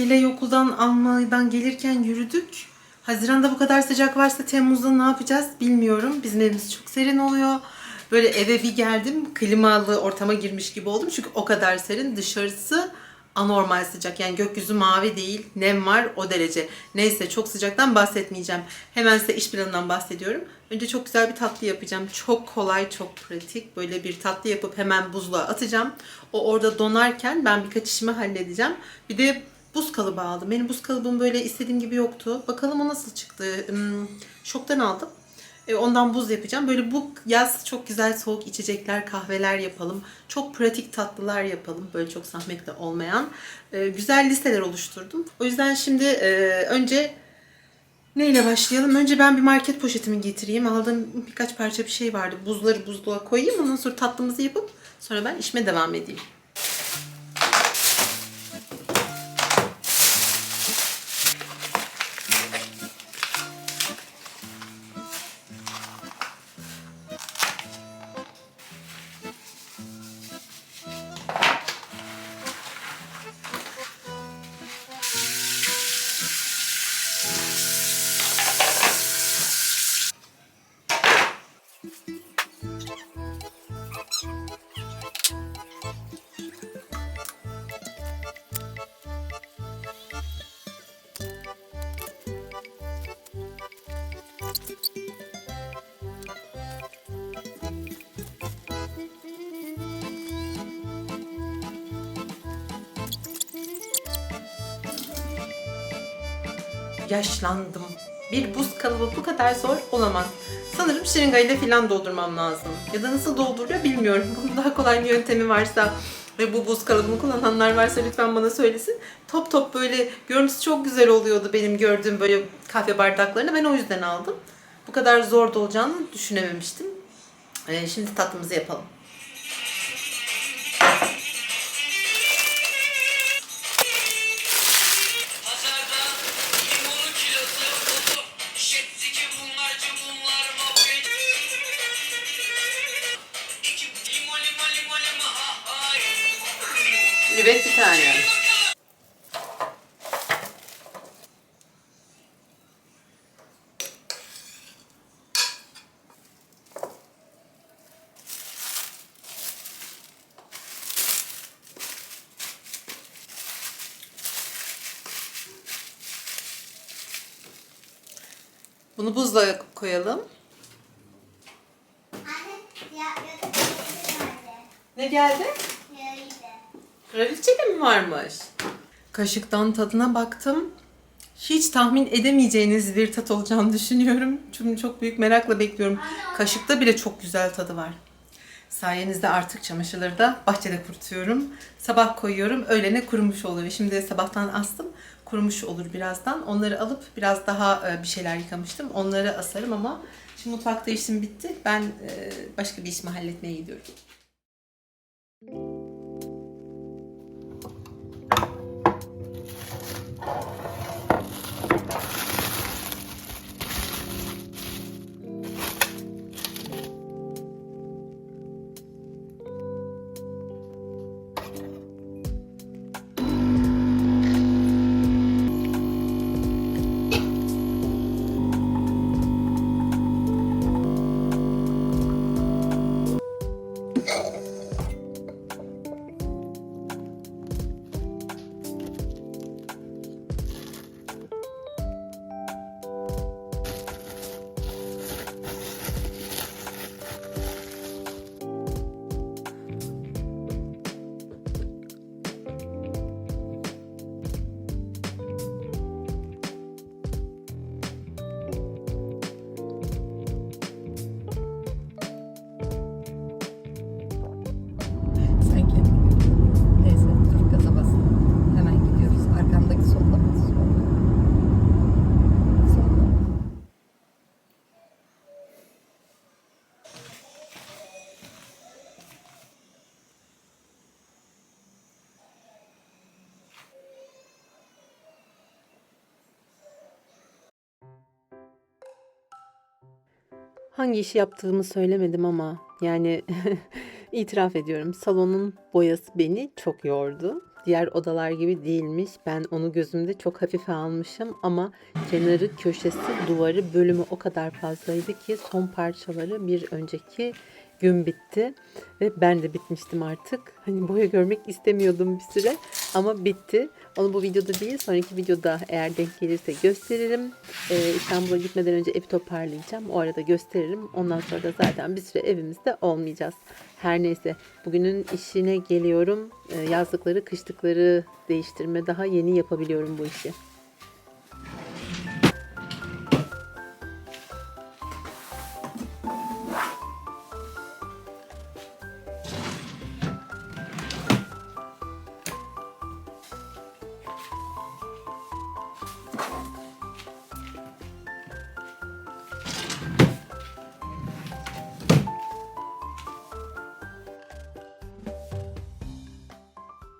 Lila'yı okuldan almadan gelirken yürüdük. Haziran'da bu kadar sıcak varsa Temmuz'da ne yapacağız bilmiyorum. Bizim evimiz çok serin oluyor. Böyle eve bir geldim klimalı ortama girmiş gibi oldum. Çünkü o kadar serin. Dışarısı anormal sıcak. Yani gökyüzü mavi değil. Nem var o derece. Neyse çok sıcaktan bahsetmeyeceğim. Hemen size iş planından bahsediyorum. Önce çok güzel bir tatlı yapacağım. Çok kolay, çok pratik. Böyle bir tatlı yapıp hemen buzluğa atacağım. O orada donarken ben birkaç işimi halledeceğim. Bir de buz kalıbı aldım. Benim buz kalıbım böyle istediğim gibi yoktu. Bakalım o nasıl çıktı. Hmm, şoktan aldım. E, ondan buz yapacağım. Böyle bu yaz çok güzel soğuk içecekler, kahveler yapalım. Çok pratik tatlılar yapalım. Böyle çok zahmetli olmayan. E, güzel listeler oluşturdum. O yüzden şimdi e, önce neyle başlayalım? Önce ben bir market poşetimi getireyim. Aldığım birkaç parça bir şey vardı. Buzları buzluğa koyayım. Ondan sonra tatlımızı yapıp sonra ben işime devam edeyim. Yaşlandım. Bir buz kalıbı bu kadar zor olamaz. Sanırım şırıngayla falan doldurmam lazım. Ya da nasıl dolduruyor bilmiyorum. Bunun daha kolay bir yöntemi varsa ve bu buz kalıbını kullananlar varsa lütfen bana söylesin. Top top böyle görüntüsü çok güzel oluyordu benim gördüğüm böyle kahve bardaklarını. Ben o yüzden aldım. Bu kadar zor da olacağını düşünememiştim. Ee, şimdi tatlımızı yapalım. Bunu buzluğa koyalım. Anne, ya nerede? Ne geldi? Kraliçe de mi varmış? Kaşıktan tadına baktım. Hiç tahmin edemeyeceğiniz bir tat olacağını düşünüyorum. Çünkü çok büyük merakla bekliyorum. Kaşıkta bile çok güzel tadı var. Sayenizde artık çamaşırları da bahçede kurutuyorum. Sabah koyuyorum, öğlene kurumuş oluyor. Şimdi sabahtan astım, kurumuş olur birazdan. Onları alıp biraz daha e, bir şeyler yıkamıştım. Onları asarım ama şimdi mutfakta işim bitti. Ben e, başka bir işimi halletmeye gidiyorum. Hangi işi yaptığımı söylemedim ama yani itiraf ediyorum. Salonun boyası beni çok yordu. Diğer odalar gibi değilmiş. Ben onu gözümde çok hafife almışım ama kenarı, köşesi, duvarı, bölümü o kadar fazlaydı ki son parçaları bir önceki gün bitti ve ben de bitmiştim artık. Hani boya görmek istemiyordum bir süre ama bitti. Onu bu videoda değil sonraki videoda eğer denk gelirse gösteririm. Ee, İstanbul'a gitmeden önce evi toparlayacağım. O arada gösteririm. Ondan sonra da zaten bir süre evimizde olmayacağız. Her neyse bugünün işine geliyorum. Ee, yazlıkları, kışlıkları değiştirme daha yeni yapabiliyorum bu işi.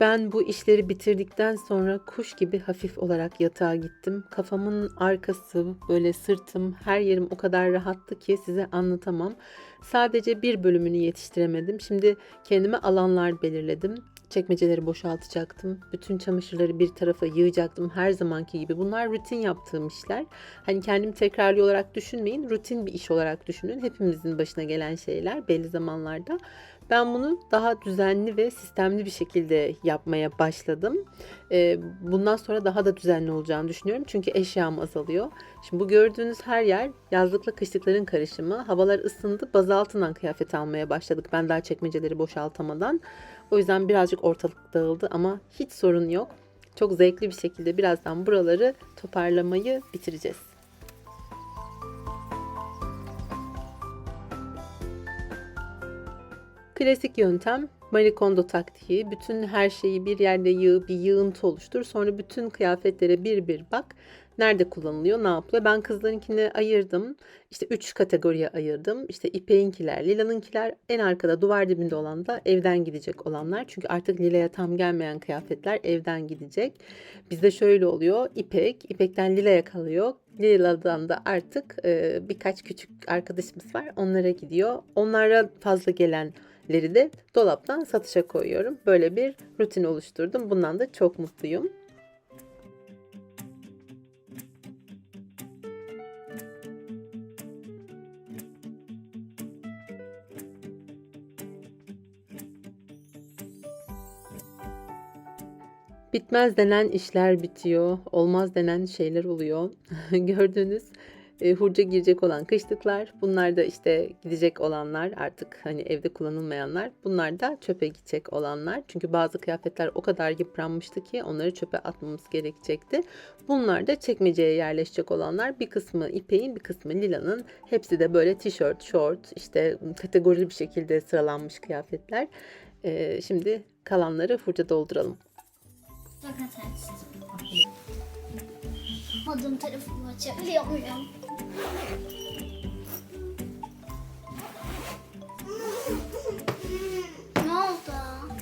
Ben bu işleri bitirdikten sonra kuş gibi hafif olarak yatağa gittim. Kafamın arkası, böyle sırtım, her yerim o kadar rahattı ki size anlatamam. Sadece bir bölümünü yetiştiremedim. Şimdi kendime alanlar belirledim. Çekmeceleri boşaltacaktım. Bütün çamaşırları bir tarafa yığacaktım her zamanki gibi. Bunlar rutin yaptığım işler. Hani kendimi tekrarlı olarak düşünmeyin. Rutin bir iş olarak düşünün. Hepimizin başına gelen şeyler belli zamanlarda. Ben bunu daha düzenli ve sistemli bir şekilde yapmaya başladım. Ee, bundan sonra daha da düzenli olacağını düşünüyorum. Çünkü eşyam azalıyor. Şimdi bu gördüğünüz her yer yazlıkla kışlıkların karışımı. Havalar ısındı. Bazı altından kıyafet almaya başladık. Ben daha çekmeceleri boşaltamadan. O yüzden birazcık ortalık dağıldı ama hiç sorun yok. Çok zevkli bir şekilde birazdan buraları toparlamayı bitireceğiz. Klasik yöntem Marie Kondo taktiği. Bütün her şeyi bir yerde yığ, bir yığıntı oluştur. Sonra bütün kıyafetlere bir bir bak. Nerede kullanılıyor, ne yapılıyor? Ben kızlarınkini ayırdım. İşte üç kategoriye ayırdım. İşte İpek'inkiler, Lila'nınkiler, en arkada duvar dibinde olan da evden gidecek olanlar. Çünkü artık Lila'ya tam gelmeyen kıyafetler evden gidecek. Bizde şöyle oluyor. İpek, İpek'ten Lila'ya kalıyor. Lila'dan da artık e, birkaç küçük arkadaşımız var. Onlara gidiyor. Onlara fazla gelenleri de dolaptan satışa koyuyorum. Böyle bir rutin oluşturdum. Bundan da çok mutluyum. Bitmez denen işler bitiyor, olmaz denen şeyler oluyor. Gördüğünüz e, hurca girecek olan kışlıklar, bunlar da işte gidecek olanlar artık hani evde kullanılmayanlar. Bunlar da çöpe gidecek olanlar. Çünkü bazı kıyafetler o kadar yıpranmıştı ki onları çöpe atmamız gerekecekti. Bunlar da çekmeceye yerleşecek olanlar. Bir kısmı ipeğin, bir kısmı lilanın. Hepsi de böyle tişört, şort, işte kategorili bir şekilde sıralanmış kıyafetler. E, şimdi kalanları hurca dolduralım. Fakat açtım. Modum tarafımı açabiliyor muyum? Ne oldu?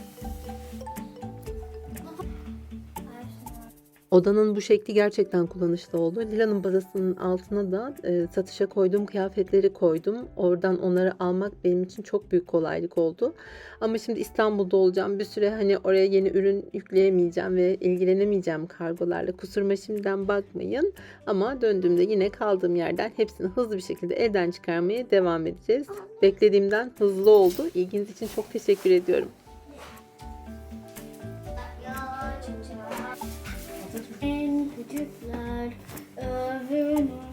Odanın bu şekli gerçekten kullanışlı oldu. Lila'nın bazasının altına da e, satışa koyduğum kıyafetleri koydum. Oradan onları almak benim için çok büyük kolaylık oldu. Ama şimdi İstanbul'da olacağım. Bir süre hani oraya yeni ürün yükleyemeyeceğim ve ilgilenemeyeceğim kargolarla. Kusuruma şimdiden bakmayın. Ama döndüğümde yine kaldığım yerden hepsini hızlı bir şekilde evden çıkarmaya devam edeceğiz. Beklediğimden hızlı oldu. İlginiz için çok teşekkür ediyorum. Amen.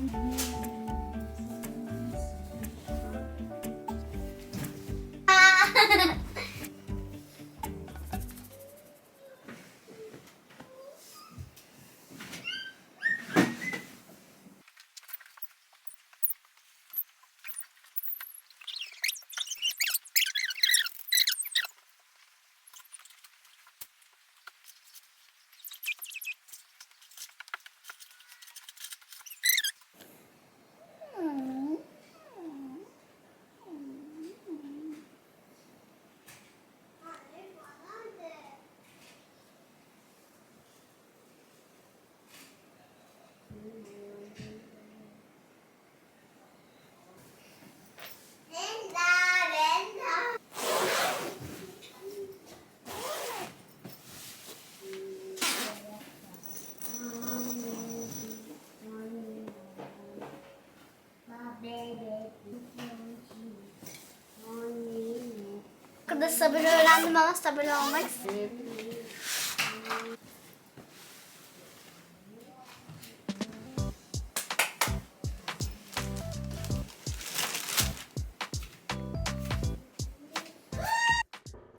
Sabır öğrendim ama sabırlı olmak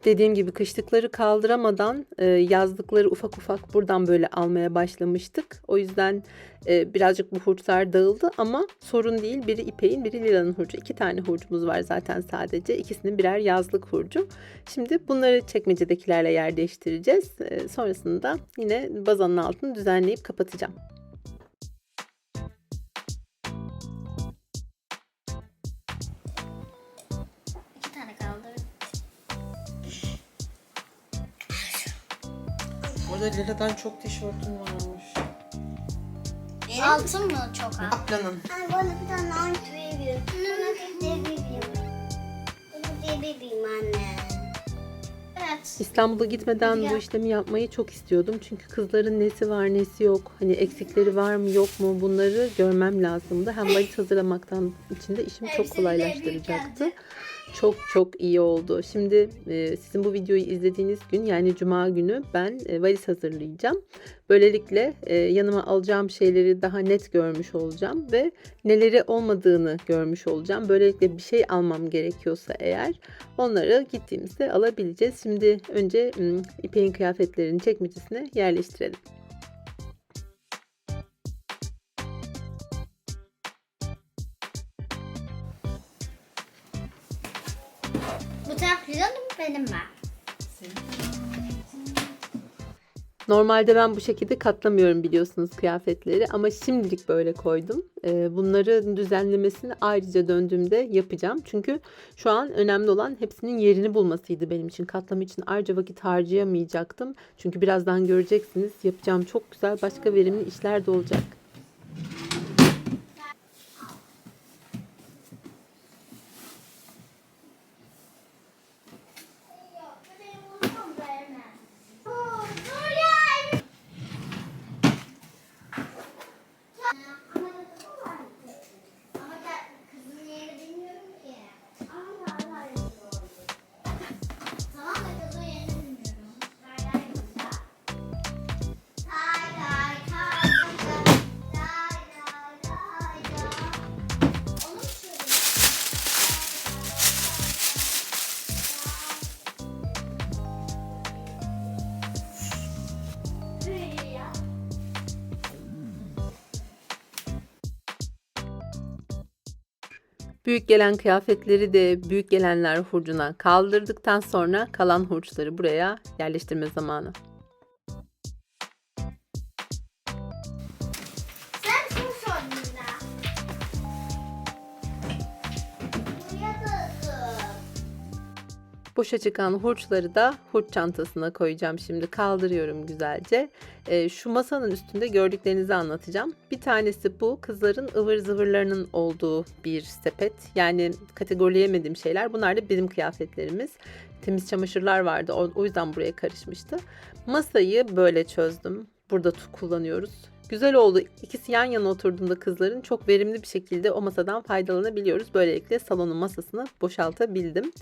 Dediğim gibi kışlıkları kaldıramadan e, yazlıkları ufak ufak buradan böyle almaya başlamıştık. O yüzden e, birazcık bu hurçlar dağıldı ama sorun değil. Biri İpek'in biri Lila'nın hurcu. İki tane hurcumuz var zaten sadece. İkisinin birer yazlık hurcu. Şimdi bunları çekmecedekilerle yer değiştireceğiz. E, sonrasında yine bazanın altını düzenleyip kapatacağım. Burada Lila'dan çok tişörtün varmış. Altın mı çok az? Ablanın. Ben bana bir tane ant veriyorum. Bunu da bebeğim. Bunu da bebeğim anne. Evet. İstanbul'a gitmeden bu işlemi yapmayı çok istiyordum. Çünkü kızların nesi var nesi yok. Hani eksikleri var mı yok mu bunları görmem lazımdı. Hem valiz hazırlamaktan içinde işimi çok kolaylaştıracaktı. Çok çok iyi oldu. Şimdi e, sizin bu videoyu izlediğiniz gün yani cuma günü ben e, valiz hazırlayacağım. Böylelikle e, yanıma alacağım şeyleri daha net görmüş olacağım ve neleri olmadığını görmüş olacağım. Böylelikle bir şey almam gerekiyorsa eğer onları gittiğimizde alabileceğiz. Şimdi önce İpek'in kıyafetlerini çekmecesine yerleştirelim. Bu benim mi? Normalde ben bu şekilde katlamıyorum biliyorsunuz kıyafetleri ama şimdilik böyle koydum. Ee, bunları düzenlemesini ayrıca döndüğümde yapacağım. Çünkü şu an önemli olan hepsinin yerini bulmasıydı benim için. Katlama için ayrıca vakit harcayamayacaktım. Çünkü birazdan göreceksiniz yapacağım çok güzel başka verimli işler de olacak. Büyük gelen kıyafetleri de büyük gelenler hurcuna kaldırdıktan sonra kalan hurçları buraya yerleştirme zamanı. Boşa çıkan hurçları da hurç çantasına koyacağım. Şimdi kaldırıyorum güzelce. Ee, şu masanın üstünde gördüklerinizi anlatacağım. Bir tanesi bu kızların ıvır zıvırlarının olduğu bir sepet. Yani kategorileyemediğim şeyler. Bunlar da bizim kıyafetlerimiz. Temiz çamaşırlar vardı. O, o yüzden buraya karışmıştı. Masayı böyle çözdüm. Burada kullanıyoruz. Güzel oldu. İkisi yan yana oturduğunda kızların çok verimli bir şekilde o masadan faydalanabiliyoruz. Böylelikle salonun masasını boşaltabildim.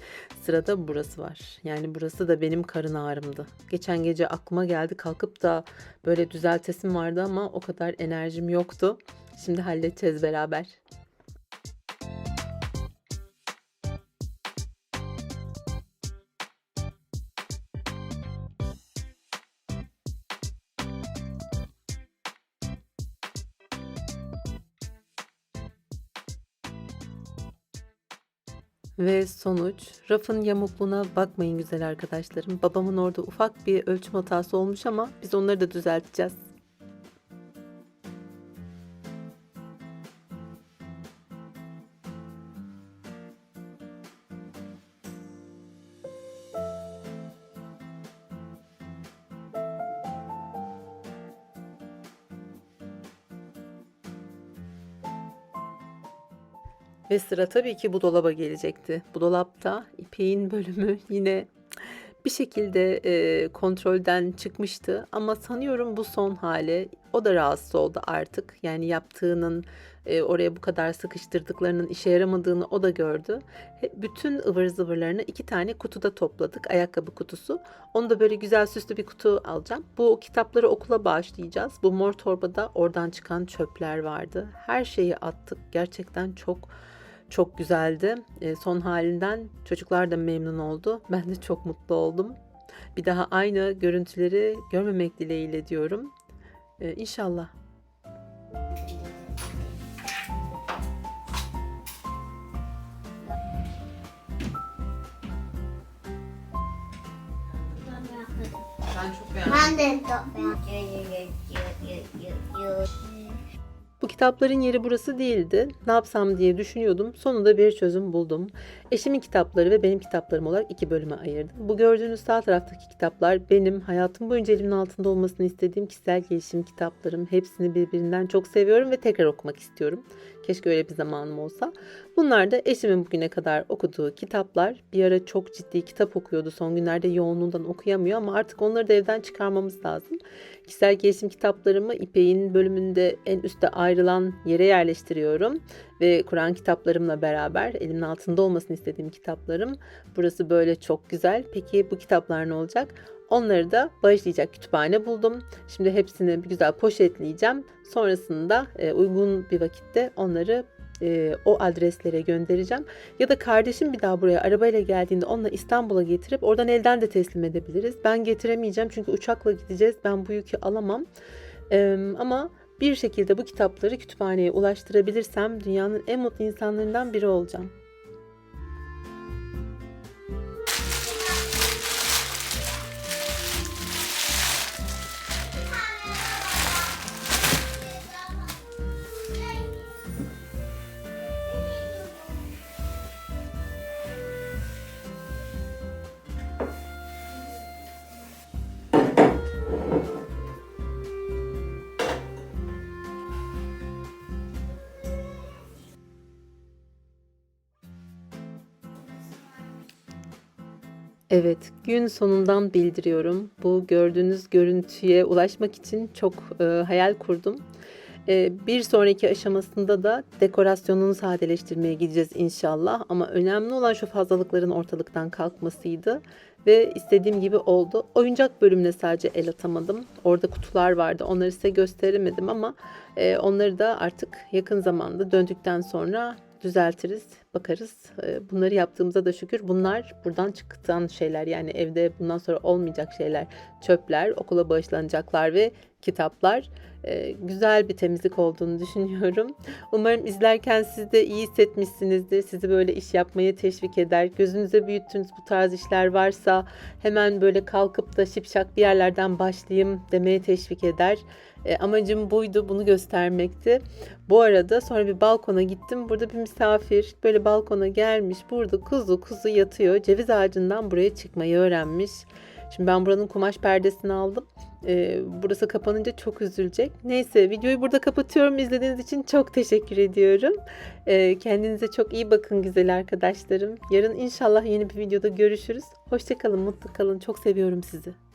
Sırada burası var. Yani burası da benim karın ağrımdı. Geçen gece aklıma geldi kalkıp da böyle düzeltesim vardı ama o kadar enerjim yoktu. Şimdi halledeceğiz beraber. Ve sonuç, rafın yamukluğuna bakmayın güzel arkadaşlarım. Babamın orada ufak bir ölçüm hatası olmuş ama biz onları da düzelteceğiz. Ve sıra tabii ki bu dolaba gelecekti. Bu dolapta İpek'in bölümü yine bir şekilde e, kontrolden çıkmıştı ama sanıyorum bu son hali o da rahatsız oldu artık. Yani yaptığının e, oraya bu kadar sıkıştırdıklarının işe yaramadığını o da gördü. Bütün ıvır zıvırlarını iki tane kutuda topladık. Ayakkabı kutusu. Onu da böyle güzel süslü bir kutu alacağım. Bu kitapları okula bağışlayacağız. Bu mor torbada oradan çıkan çöpler vardı. Her şeyi attık. Gerçekten çok çok güzeldi. E, son halinden çocuklar da memnun oldu. Ben de çok mutlu oldum. Bir daha aynı görüntüleri görmemek dileğiyle diyorum. E, inşallah. Ben çok beğendim. Ben de çok beğendim. Kitapların yeri burası değildi. Ne yapsam diye düşünüyordum. Sonunda bir çözüm buldum. Eşimin kitapları ve benim kitaplarım olarak iki bölüme ayırdım. Bu gördüğünüz sağ taraftaki kitaplar benim hayatım boyunca elimin altında olmasını istediğim kişisel gelişim kitaplarım. Hepsini birbirinden çok seviyorum ve tekrar okumak istiyorum. Keşke öyle bir zamanım olsa. Bunlar da eşimin bugüne kadar okuduğu kitaplar. Bir ara çok ciddi kitap okuyordu. Son günlerde yoğunluğundan okuyamıyor ama artık onları da evden çıkarmamız lazım. Kişisel gelişim kitaplarımı İpek'in bölümünde en üstte ayrılan yere yerleştiriyorum. Ve Kur'an kitaplarımla beraber elimin altında olmasını istediğim kitaplarım. Burası böyle çok güzel. Peki bu kitaplar ne olacak? Onları da bağışlayacak kütüphane buldum. Şimdi hepsini bir güzel poşetleyeceğim. Sonrasında e, uygun bir vakitte onları e, o adreslere göndereceğim. Ya da kardeşim bir daha buraya arabayla geldiğinde onunla İstanbul'a getirip oradan elden de teslim edebiliriz. Ben getiremeyeceğim çünkü uçakla gideceğiz. Ben bu yükü alamam. Ama bir şekilde bu kitapları kütüphaneye ulaştırabilirsem dünyanın en mutlu insanlarından biri olacağım. Evet, gün sonundan bildiriyorum. Bu gördüğünüz görüntüye ulaşmak için çok e, hayal kurdum. E, bir sonraki aşamasında da dekorasyonunu sadeleştirmeye gideceğiz inşallah. Ama önemli olan şu fazlalıkların ortalıktan kalkmasıydı. Ve istediğim gibi oldu. Oyuncak bölümüne sadece el atamadım. Orada kutular vardı. Onları size gösteremedim ama e, onları da artık yakın zamanda döndükten sonra düzeltiriz, bakarız. Ee, Bunları yaptığımıza da şükür. Bunlar buradan çıkan şeyler yani evde bundan sonra olmayacak şeyler. Çöpler, okula bağışlanacaklar ve kitaplar. Ee, Güzel bir temizlik olduğunu düşünüyorum. Umarım izlerken siz de iyi hissetmişsinizdir. Sizi böyle iş yapmaya teşvik eder. Gözünüze büyüttüğünüz bu tarz işler varsa hemen böyle kalkıp da şipşak bir yerlerden başlayayım demeye teşvik eder. E, amacım buydu, bunu göstermekti. Bu arada sonra bir balkona gittim. Burada bir misafir böyle balkona gelmiş. Burada kuzu kuzu yatıyor. Ceviz ağacından buraya çıkmayı öğrenmiş. Şimdi ben buranın kumaş perdesini aldım. E, burası kapanınca çok üzülecek. Neyse videoyu burada kapatıyorum. İzlediğiniz için çok teşekkür ediyorum. E, kendinize çok iyi bakın güzel arkadaşlarım. Yarın inşallah yeni bir videoda görüşürüz. Hoşçakalın, mutlu kalın. Çok seviyorum sizi.